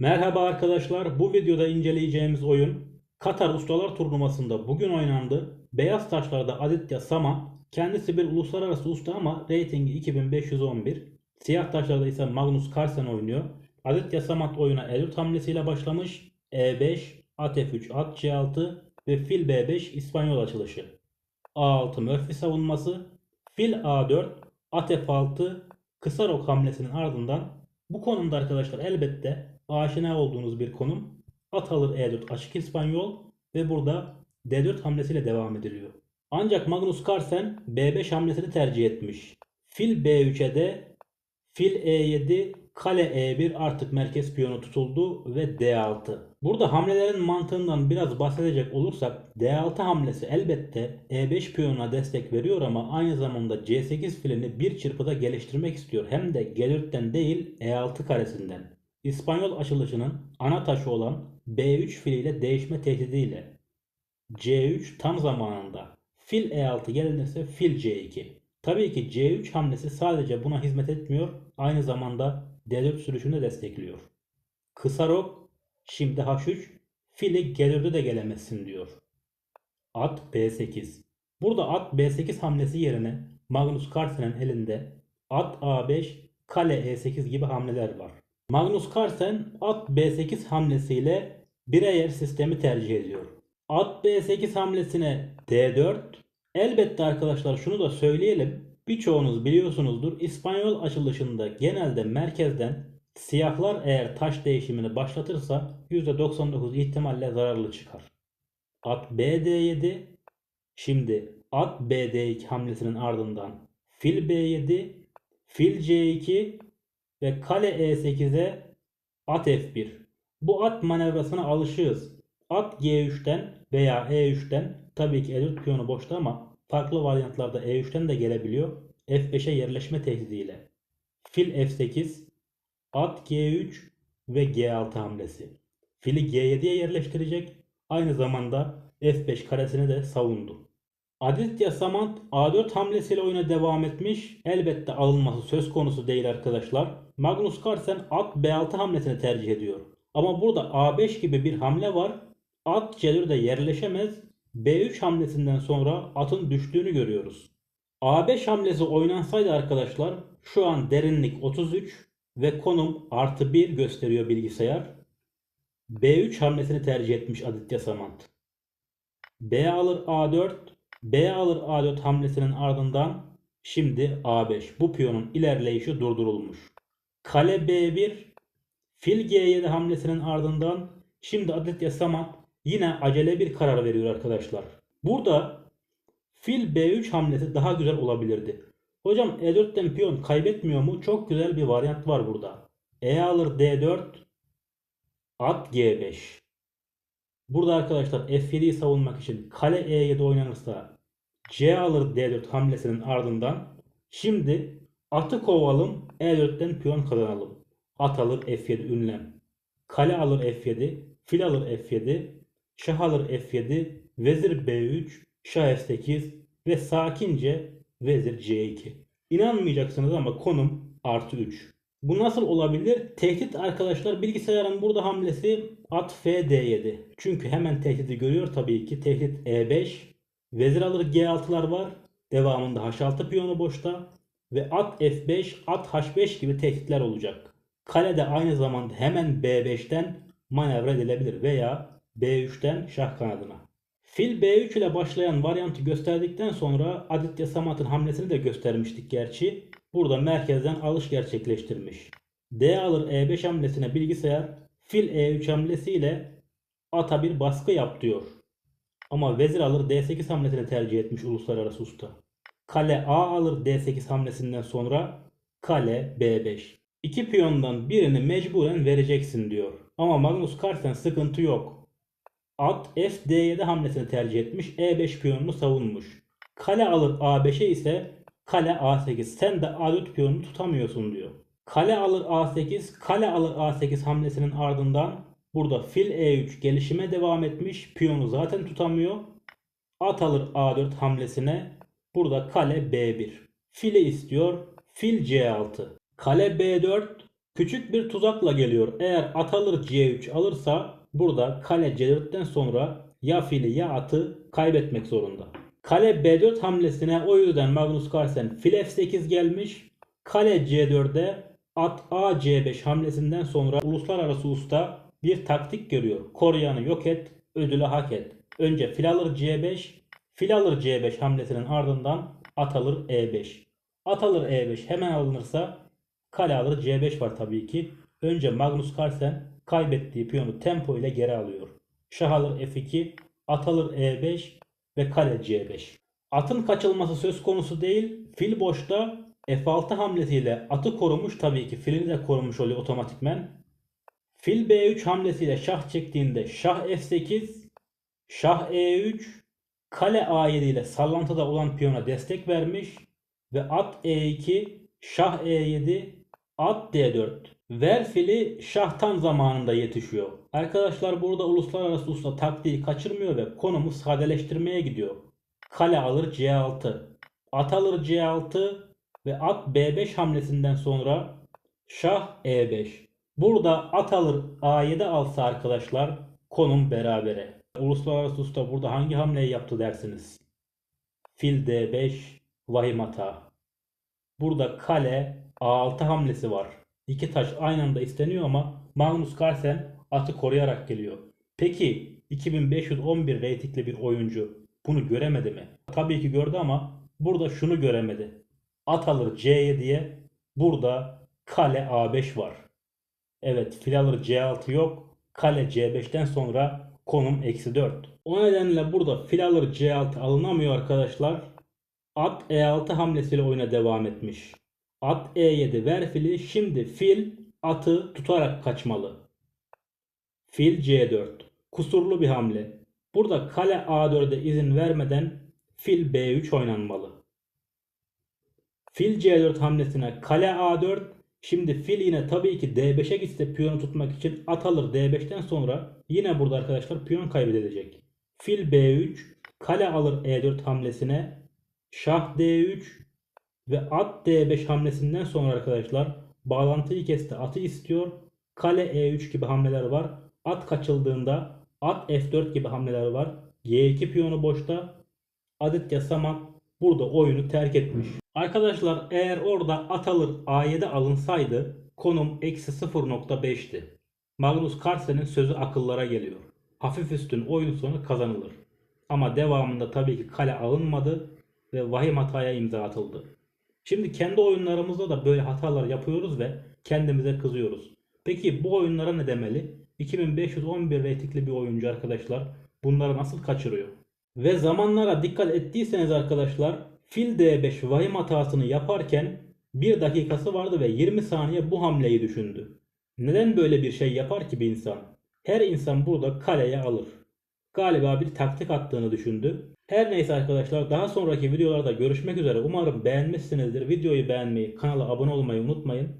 Merhaba arkadaşlar. Bu videoda inceleyeceğimiz oyun Katar Ustalar Turnuvası'nda bugün oynandı. Beyaz taşlarda Aditya Saman kendisi bir uluslararası usta ama reytingi 2511. Siyah taşlarda ise Magnus Carlsen oynuyor. Aditya Samat oyuna Elut hamlesiyle başlamış. E5, at F3, at C6 ve fil B5 İspanyol açılışı. A6 Murphy savunması, fil A4, at F6, kısa rok hamlesinin ardından bu konumda arkadaşlar elbette aşina olduğunuz bir konum. At alır E4 açık İspanyol ve burada D4 hamlesiyle devam ediliyor. Ancak Magnus Carlsen B5 hamlesini tercih etmiş. Fil B3'e de fil E7 kale E1 artık merkez piyonu tutuldu ve D6. Burada hamlelerin mantığından biraz bahsedecek olursak D6 hamlesi elbette E5 piyonuna destek veriyor ama aynı zamanda C8 filini bir çırpıda geliştirmek istiyor. Hem de G4'ten değil E6 karesinden. İspanyol açılışının ana taşı olan B3 filiyle değişme tehdidiyle C3 tam zamanında fil E6 gelinirse fil C2. Tabii ki C3 hamlesi sadece buna hizmet etmiyor, aynı zamanda D4 sürüşünü de destekliyor. Kısa rok şimdi H3 fili G4'e de gelemezsin diyor. At B8. Burada at B8 hamlesi yerine Magnus Carlsen'in elinde at A5 kale E8 gibi hamleler var. Magnus Carlsen at B8 hamlesiyle bireyer sistemi tercih ediyor. At B8 hamlesine D4. Elbette arkadaşlar şunu da söyleyelim. Birçoğunuz biliyorsunuzdur. İspanyol açılışında genelde merkezden siyahlar eğer taş değişimini başlatırsa %99 ihtimalle zararlı çıkar. At BD7 Şimdi at BD2 hamlesinin ardından fil B7 fil C2 ve kale E8'e at F1. Bu at manevrasına alışığız. At G3'ten veya E3'ten tabii ki E4 piyonu boşta ama farklı varyantlarda E3'ten de gelebiliyor. F5'e yerleşme tehdidiyle. Fil F8, at G3 ve G6 hamlesi. Fili G7'ye yerleştirecek. Aynı zamanda F5 karesini de savundu. Aditya Samant A4 hamlesiyle oyuna devam etmiş. Elbette alınması söz konusu değil arkadaşlar. Magnus Carlsen at B6 hamlesini tercih ediyor. Ama burada A5 gibi bir hamle var. At C4'de yerleşemez. B3 hamlesinden sonra atın düştüğünü görüyoruz. A5 hamlesi oynansaydı arkadaşlar şu an derinlik 33 ve konum artı 1 gösteriyor bilgisayar. B3 hamlesini tercih etmiş Aditya Samant. B alır A4, B alır A4 hamlesinin ardından şimdi A5. Bu piyonun ilerleyişi durdurulmuş. Kale B1, fil G7 hamlesinin ardından şimdi Aditya Samant yine acele bir karar veriyor arkadaşlar. Burada fil B3 hamlesi daha güzel olabilirdi. Hocam E4'ten piyon kaybetmiyor mu? Çok güzel bir varyant var burada. E alır D4, at G5. Burada arkadaşlar F7'yi savunmak için kale E7 oynanırsa C alır D4 hamlesinin ardından şimdi atı kovalım E4'ten piyon kazanalım. At alır F7 ünlem. Kale alır F7, fil alır F7, şah alır F7, vezir B3, şah F8 ve sakince vezir C2. İnanmayacaksınız ama konum artı 3. Bu nasıl olabilir? Tehdit arkadaşlar bilgisayarın burada hamlesi at F-D7. Çünkü hemen tehdidi görüyor tabii ki. Tehdit E5. Vezir alır G6'lar var. Devamında H6 piyonu boşta. Ve at F5, at H5 gibi tehditler olacak. Kale de aynı zamanda hemen B5'ten manevra edilebilir veya B3'ten şah kanadına. Fil B3 ile başlayan varyantı gösterdikten sonra Aditya Samat'ın hamlesini de göstermiştik gerçi. Burada merkezden alış gerçekleştirmiş. D alır E5 hamlesine bilgisayar fil E3 hamlesiyle ata bir baskı yap diyor. Ama vezir alır D8 hamlesini tercih etmiş uluslararası usta. Kale A alır D8 hamlesinden sonra kale B5. İki piyondan birini mecburen vereceksin diyor. Ama Magnus Carlsen sıkıntı yok. At F D7 hamlesini tercih etmiş. E5 piyonunu savunmuş. Kale alır A5'e ise kale A8. Sen de A4 piyonunu tutamıyorsun diyor. Kale alır A8, kale alır A8 hamlesinin ardından burada fil E3 gelişime devam etmiş. Piyonu zaten tutamıyor. At alır A4 hamlesine burada kale B1. Fili istiyor. Fil C6. Kale B4 Küçük bir tuzakla geliyor. Eğer at alır C3 alırsa burada kale C4'ten sonra ya fili ya atı kaybetmek zorunda. Kale B4 hamlesine o yüzden Magnus Carlsen fil F8 gelmiş. Kale C4'e at A C5 hamlesinden sonra uluslararası usta bir taktik görüyor. Koruyanı yok et, ödülü hak et. Önce fil alır C5, fil alır C5 hamlesinin ardından at alır E5. At alır E5 hemen alınırsa kale alır C5 var tabii ki. Önce Magnus Carlsen kaybettiği piyonu tempo ile geri alıyor. Şah alır F2, at alır E5 ve kale C5. Atın kaçılması söz konusu değil. Fil boşta F6 hamlesiyle atı korumuş tabii ki filini de korumuş oluyor otomatikmen. Fil B3 hamlesiyle şah çektiğinde şah F8, şah E3, kale A7 ile sallantıda olan piyona destek vermiş ve at E2, şah E7, at D4. Ver fili şah zamanında yetişiyor. Arkadaşlar burada uluslararası usta taktiği kaçırmıyor ve konumu sadeleştirmeye gidiyor. Kale alır C6, at alır C6 ve at B5 hamlesinden sonra şah E5. Burada at alır A7 alsa arkadaşlar konum berabere. Uluslararası usta burada hangi hamleyi yaptı dersiniz? Fil D5 vahim hata. Burada kale A6 hamlesi var. İki taş aynı anda isteniyor ama Magnus Carlsen atı koruyarak geliyor. Peki 2511 reytingli bir oyuncu bunu göremedi mi? Tabii ki gördü ama burada şunu göremedi. At alır C7'ye burada kale A5 var. Evet fil alır C6 yok. Kale C5'ten sonra konum eksi 4. O nedenle burada fil alır C6 alınamıyor arkadaşlar. At E6 hamlesiyle oyuna devam etmiş. At E7 ver fili. Şimdi fil atı tutarak kaçmalı. Fil C4. Kusurlu bir hamle. Burada kale A4'e izin vermeden fil B3 oynanmalı. Fil C4 hamlesine kale A4. Şimdi fil yine tabii ki D5'e gitse piyonu tutmak için at alır D5'ten sonra yine burada arkadaşlar piyon kaybedilecek. Fil B3, kale alır E4 hamlesine şah D3 ve at D5 hamlesinden sonra arkadaşlar bağlantıyı kesti atı istiyor. Kale E3 gibi hamleler var. At kaçıldığında at F4 gibi hamleler var. G2 piyonu boşta. Aditya Saman burada oyunu terk etmiş. Arkadaşlar eğer orada at alır A7 alınsaydı konum eksi 0.5'ti. Magnus Carlsen'in sözü akıllara geliyor. Hafif üstün oyun sonu kazanılır. Ama devamında tabii ki kale alınmadı ve vahim hataya imza atıldı. Şimdi kendi oyunlarımızda da böyle hatalar yapıyoruz ve kendimize kızıyoruz. Peki bu oyunlara ne demeli? 2511 reytingli bir oyuncu arkadaşlar bunları nasıl kaçırıyor? Ve zamanlara dikkat ettiyseniz arkadaşlar fil D5 vahim hatasını yaparken 1 dakikası vardı ve 20 saniye bu hamleyi düşündü. Neden böyle bir şey yapar ki bir insan? Her insan burada kaleye alır. Galiba bir taktik attığını düşündü. Her neyse arkadaşlar daha sonraki videolarda görüşmek üzere. Umarım beğenmişsinizdir. Videoyu beğenmeyi, kanala abone olmayı unutmayın.